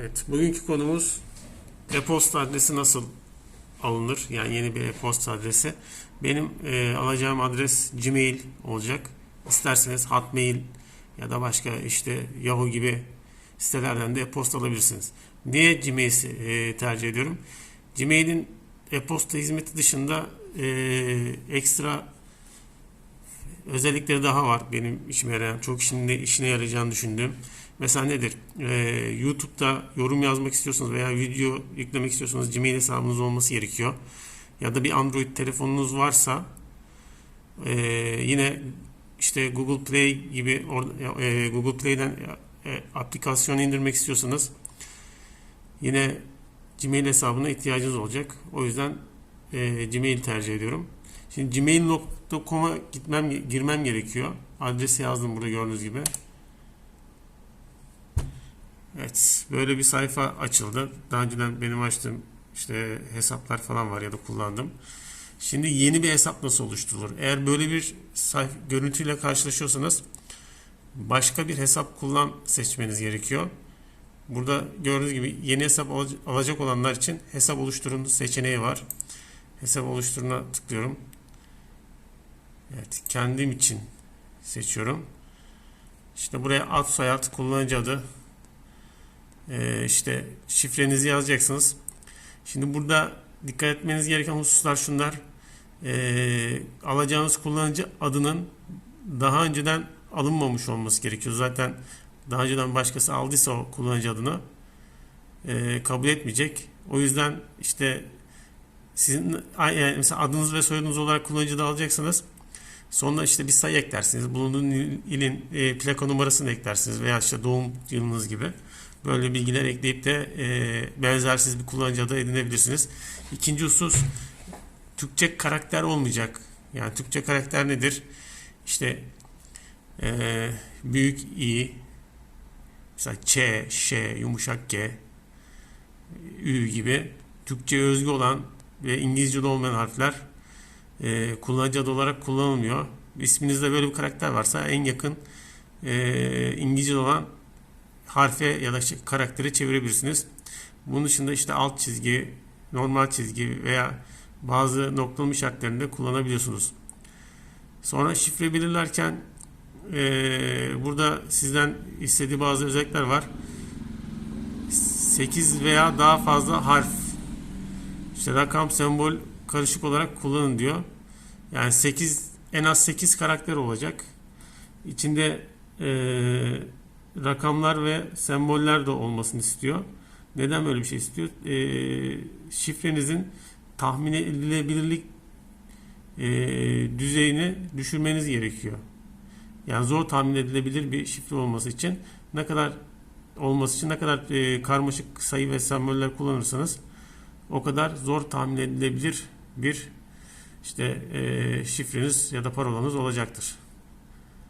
Evet, bugünkü konumuz e-posta adresi nasıl alınır? Yani yeni bir e-posta adresi. Benim e, alacağım adres Gmail olacak. İsterseniz Hotmail ya da başka işte Yahoo gibi sitelerden de e-posta alabilirsiniz. Niye Gmail'i e, tercih ediyorum? Gmail'in e-posta hizmeti dışında e, ekstra özellikleri daha var benim işime yarayan, çok işine, işine yarayacağını düşündüğüm. Mesela nedir? Ee, YouTube'da yorum yazmak istiyorsanız veya video yüklemek istiyorsanız Gmail hesabınız olması gerekiyor. Ya da bir Android telefonunuz varsa ee, yine işte Google Play gibi or- e, Google Play'den e, aplikasyon indirmek istiyorsanız yine Gmail hesabına ihtiyacınız olacak. O yüzden e, Gmail tercih ediyorum. Şimdi gmail.com'a gitmem girmem gerekiyor. Adresi yazdım burada gördüğünüz gibi. Evet, böyle bir sayfa açıldı. Daha önceden benim açtığım işte hesaplar falan var ya da kullandım. Şimdi yeni bir hesap nasıl oluşturulur? Eğer böyle bir sayfa görüntüyle karşılaşıyorsanız başka bir hesap kullan seçmeniz gerekiyor. Burada gördüğünüz gibi yeni hesap alacak olanlar için hesap oluşturun seçeneği var. Hesap oluşturuna tıklıyorum. Evet, kendim için seçiyorum. İşte buraya ad soyad kullanıcı adı ee, işte şifrenizi yazacaksınız. Şimdi burada dikkat etmeniz gereken hususlar şunlar. Ee, alacağınız kullanıcı adının daha önceden alınmamış olması gerekiyor. Zaten daha önceden başkası aldıysa o kullanıcı adını e, kabul etmeyecek. O yüzden işte sizin yani mesela adınız ve soyadınız olarak kullanıcı da alacaksanız Sonra işte bir sayı eklersiniz. Bulunduğun ilin e, plaka numarasını eklersiniz veya işte doğum yılınız gibi. Böyle bilgiler ekleyip de e, benzersiz bir kullanıcı adı edinebilirsiniz. İkinci husus Türkçe karakter olmayacak. Yani Türkçe karakter nedir? İşte e, büyük i mesela ç, ş, yumuşak g, ü gibi Türkçe özgü olan ve İngilizce'de olmayan harfler e, kullanıcı adı olarak kullanılmıyor. İsminizde böyle bir karakter varsa en yakın e, İngilizce olan harfe ya da şey, karaktere çevirebilirsiniz. Bunun dışında işte alt çizgi, normal çizgi veya bazı noktalama işaretlerini de kullanabiliyorsunuz. Sonra şifre belirlerken e, burada sizden istediği bazı özellikler var. 8 veya daha fazla harf işte rakam sembol karışık olarak kullanın diyor. Yani 8 en az 8 karakter olacak. İçinde e, rakamlar ve semboller de olmasını istiyor. Neden böyle bir şey istiyor? E, şifrenizin tahmin edilebilirlik e, düzeyini düşürmeniz gerekiyor. Yani zor tahmin edilebilir bir şifre olması için ne kadar olması için ne kadar e, karmaşık sayı ve semboller kullanırsanız o kadar zor tahmin edilebilir bir işte e, şifreniz ya da parolanız olacaktır.